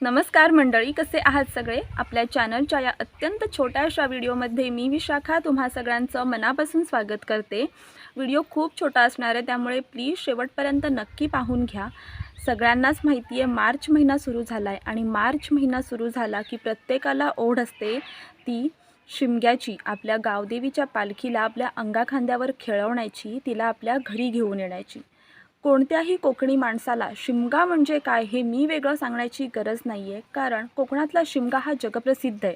नमस्कार मंडळी कसे आहात सगळे? आपल्या चॅनलच्या या अत्यंत छोट्याशा व्हिडिओमध्ये मी विशाखा तुम्हा सगळ्यांचं मनापासून स्वागत करते. व्हिडिओ खूप छोटा असणार आहे त्यामुळे प्लीज शेवटपर्यंत नक्की पाहून घ्या. सगळ्यांनाच माहिती आहे मार्च महिना सुरू झाला आहे आणि मार्च महिना सुरू झाला की प्रत्येकाला ओढ असते ती शिमग्याची आपल्या गावदेवीच्या पालखीला आपल्या अंगाखांद्यावर खेळवण्याची तिला आपल्या घरी घेऊन येण्याची. कोणत्याही कोकणी माणसाला शिमगा म्हणजे काय हे मी वेगळं सांगण्याची गरज नाही आहे कारण कोकणातला शिमगा हा जगप्रसिद्ध आहे.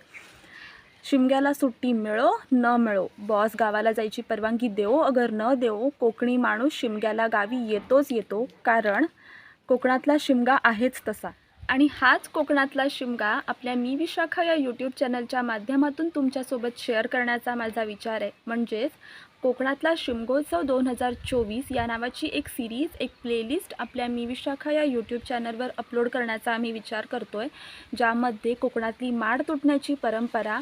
शिमग्याला सुट्टी मिळो न मिळो. बॉस गावाला जायची परवानगी देवो अगर न देवो कोकणी माणूस शिमग्याला गावी येतोच येतो. कारण कोकणातला शिमगा आहेच तसा. आणि हाच कोकणातला शिमगा आपल्या मी विशाखा या यूट्यूब चॅनलच्या माध्यमातून तुमच्यासोबत शेअर करण्याचा माझा विचार आहे. म्हणजेच कोकणातला शिमगोत्सव दोन हजार चोवीस या नावाची एक सिरीज एक प्लेलिस्ट आपल्या मी विशाखा या यूट्यूब चॅनलवर अपलोड करण्याचा आम्ही विचार करतो आहे ज्यामध्ये कोकणातली माड तुटण्याची परंपरा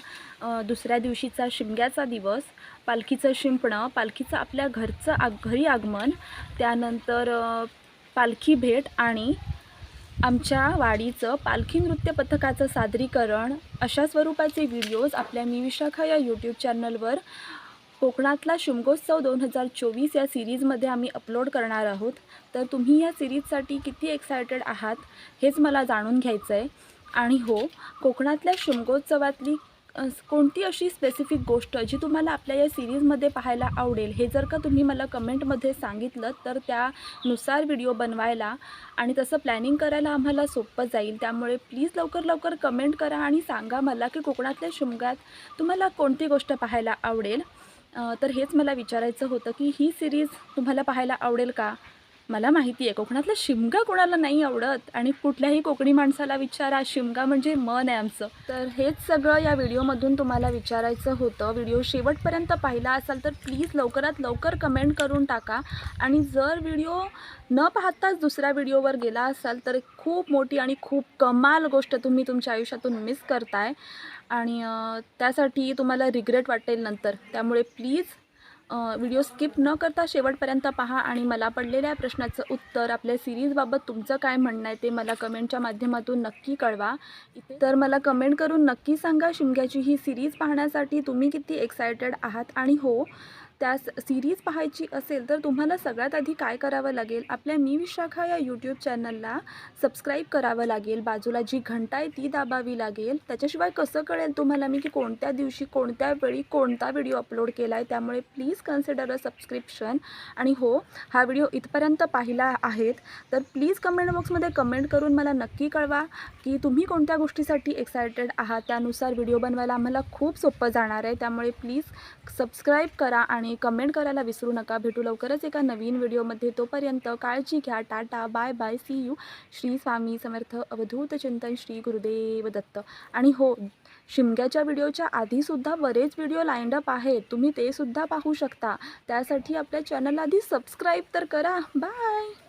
दुसऱ्या दिवशीचा शिमग्याचा दिवस पालखीचं शिंपणं पालखीचं आपल्या घरचं आग घरी आगमन त्यानंतर पालखी भेट आणि आमच्या वाडीचं पालखी नृत्य पथकाचं सादरीकरण अशा स्वरूपाचे व्हिडिओज आपल्या मी विशाखा या यूट्यूब चॅनलवर कोकणातला शिमगोत्सव दोन हजार चोवीस या सिरीजमध्ये आम्ही अपलोड करणार आहोत. तर तुम्ही या सिरीजसाठी किती एक्सायटेड आहात हेच मला जाणून घ्यायचं आहे आणि हो कोकणातल्या शिमगोत्सवातली कोणती अशी स्पेसिफिक गोष्ट जी तुम्हाला आपल्या या सिरीजमध्ये पाहायला आवडेल हे जर का तुम्ही मला कमेंटमध्ये सांगितलं तर त्यानुसार व्हिडिओ बनवायला आणि तसं प्लॅनिंग करायला आम्हाला सोपं जाईल. त्यामुळे प्लीज लवकर लवकर कमेंट करा आणि सांगा मला की कोकणातल्या शिमगात तुम्हाला कोणती गोष्ट पाहायला आवडेल. तर हेच मला विचारायचं होतं की ही सिरीज तुम्हाला पाहायला आवडेल का? मला माहिती आहे कोकणातला शिमगा कोणाला नाही आवडत आणि कुठल्याही कोकणी माणसाला विचारा शिमगा म्हणजे मन आहे आमचं. तर हेच सगळं या व्हिडिओमधून तुम्हाला विचारायचं होतं. व्हिडिओ शेवटपर्यंत पाहिला असाल तर प्लीज लवकरात लवकर कमेंट करून टाका. आणि जर व्हिडिओ न पाहताच दुसऱ्या व्हिडिओवर गेला असाल तर खूप मोठी आणि खूप कमाल गोष्ट तुम्ही तुमच्या आयुष्यातून मिस करताय. आणि त्यासाठी तुम्हाला रिग्रेट वाटेल नंतर. त्यामुळे प्लीज व्हिडिओ स्किप न करता शेवटपर्यंत पहा आणि मला पडलेल्या प्रश्नाचं उत्तर आपल्या सिरीजबाबत तुमचं काय म्हणणं आहे ते मला कमेंटच्या माध्यमातून नक्की कळवा. तर मला कमेंट करून नक्की सांगा शिमग्याची ही सिरीज पाहण्यासाठी तुम्ही किती एक्सायटेड आहात? आणि हो त्या सिरीज पाहायची असेल तर तुम्हाला सगळ्यात आधी काय करावं लागेल? आपल्या मी विशाखा या यूट्यूब चॅनलला सबस्क्राईब करावं लागेल. बाजूला जी घंटा आहे ती दाबावी लागेल. त्याच्याशिवाय कसं कळेल तुम्हाला मी की कोणत्या दिवशी कोणत्या वेळी कोणता व्हिडिओ अपलोड केला आहे त्यामुळे प्लीज कन्सिडर अ सबस्क्रिप्शन आणि हो हा व्हिडिओ इथपर्यंत पाहिला आहेत तर प्लीज कमेंट बॉक्समध्ये कमेंट करून मला नक्की कळवा की तुम्ही कोणत्या गोष्टीसाठी एक्सायटेड आहात. त्यानुसार व्हिडिओ बनवायला आम्हाला खूप सोपं जाणार आहे. त्यामुळे प्लीज सबस्क्राईब करा आणि कमेंट करायला विसरू नका. भेटू लवकरच एका नवीन व्हिडिओमध्ये. तोपर्यंत काळजी घ्या. Tata bye bye. See you Shri Swami Samarth. Avadhut Chintan Shri Gurudev Datta. आणि हो शिमग्याच्या व्हिडिओच्या आधीसुद्धा बरेच व्हिडिओ लाईंडअप आहेत. तुम्ही ते सुद्धा पाहू शकता. त्यासाठी आपल्या चॅनल आधी सबस्क्राईब तर करा. बाय